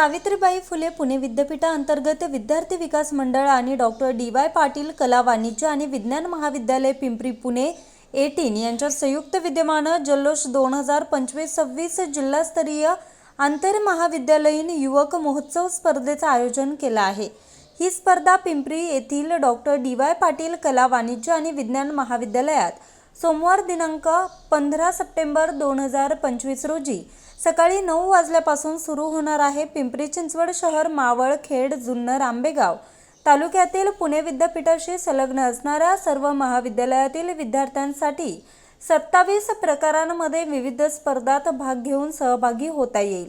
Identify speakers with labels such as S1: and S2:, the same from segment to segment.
S1: सावित्रीबाई फुले पुणे विद्यापीठाअंतर्गत विद्यार्थी विकास मंडळ आणि डॉक्टर डी वाय पाटील कला वाणिज्य आणि विज्ञान महाविद्यालय पिंपरी पुणे एटीन यांच्या संयुक्त विद्यमानं जल्लोष दोन हजार पंचवीस सव्वीस जिल्हास्तरीय आंतर महाविद्यालयीन युवक महोत्सव स्पर्धेचं आयोजन केलं आहे. ही स्पर्धा पिंपरी येथील डॉक्टर डी वाय पाटील कला वाणिज्य आणि विज्ञान महाविद्यालयात सोमवार दिनांक पंधरा सप्टेंबर दोन हजार पंचवीस रोजी सकाळी नऊ वाजल्यापासून सुरू होणार आहे पिंपरी चिंचवड शहर मावळ खेड जुन्नर आंबेगाव तालुक्यातील पुणे विद्यापीठाशी संलग्न असणाऱ्या सर्व महाविद्यालयातील विद्यार्थ्यांसाठी सत्तावीस प्रकारांमध्ये विविध स्पर्धात भाग घेऊन सहभागी होता येईल.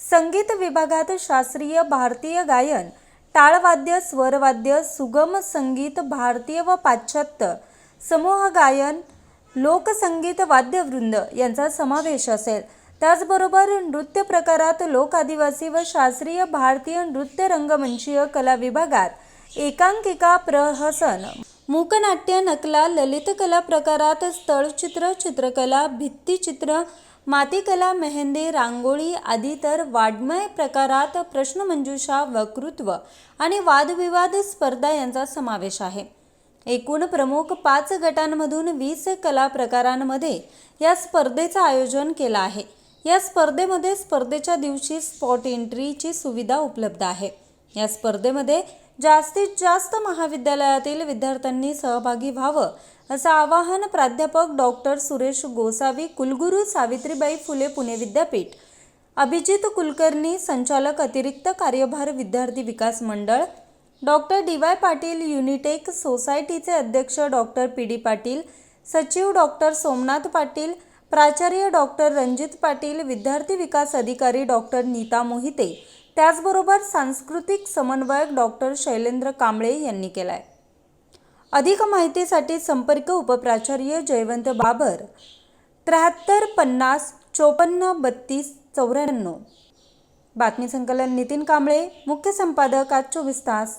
S1: संगीत विभागात शास्त्रीय भारतीय गायन टाळवाद्य स्वरवाद्य सुगम संगीत भारतीय व पाश्चात्य समूह गायन लोकसंगीत वाद्यवृंद यांचा समावेश असेल. त्याचबरोबर नृत्य प्रकारात लोक आदिवासी व शास्त्रीय भारतीय नृत्य रंगमंचीय कला विभागात एकांकिका प्रहसन मूकनाट्य नकला ललित कला प्रकारात स्थळचित्र चित्रकला भित्तिचित्र मातीकला मेहंदी रांगोळी आदी तर वाड्मय प्रकारात प्रश्नमंजुषा वक्तृत्व आणि वादविवाद स्पर्धा यांचा समावेश आहे. एकूण प्रमुख पाच गटांमधून वीस कला प्रकारांमध्ये या स्पर्धेचं आयोजन केलं आहे. या स्पर्धेमध्ये स्पर्धेच्या दिवशी स्पॉट एंट्रीची सुविधा उपलब्ध आहे. या स्पर्धेमध्ये जास्तीत जास्त महाविद्यालयातील विद्यार्थ्यांनी सहभागी व्हावं असं आवाहन प्राध्यापक डॉक्टर सुरेश गोसावी कुलगुरू सावित्रीबाई फुले पुणे विद्यापीठ अभिजित कुलकर्णी संचालक अतिरिक्त कार्यभार विद्यार्थी विकास मंडळ doctor D Y Patil unitech सोसायटीचे अध्यक्ष डॉक्टर पी डी पाटील सचिव डॉक्टर सोमनाथ पाटील प्राचार्य डॉक्टर रणजित पाटील विद्यार्थी विकास अधिकारी डॉक्टर नीता मोहिते त्याचबरोबर सांस्कृतिक समन्वयक डॉक्टर शैलेंद्र कांबळे यांनी केलाय. अधिक माहितीसाठी संपर्क उपप्राचार्य जयवंत बाबर त्र्याहत्तर पन्नास चोपन्न बत्तीस चौऱ्याण्णव. बातमी संकलन नितीन कांबळे मुख्य संपादक आज चोवीस तास.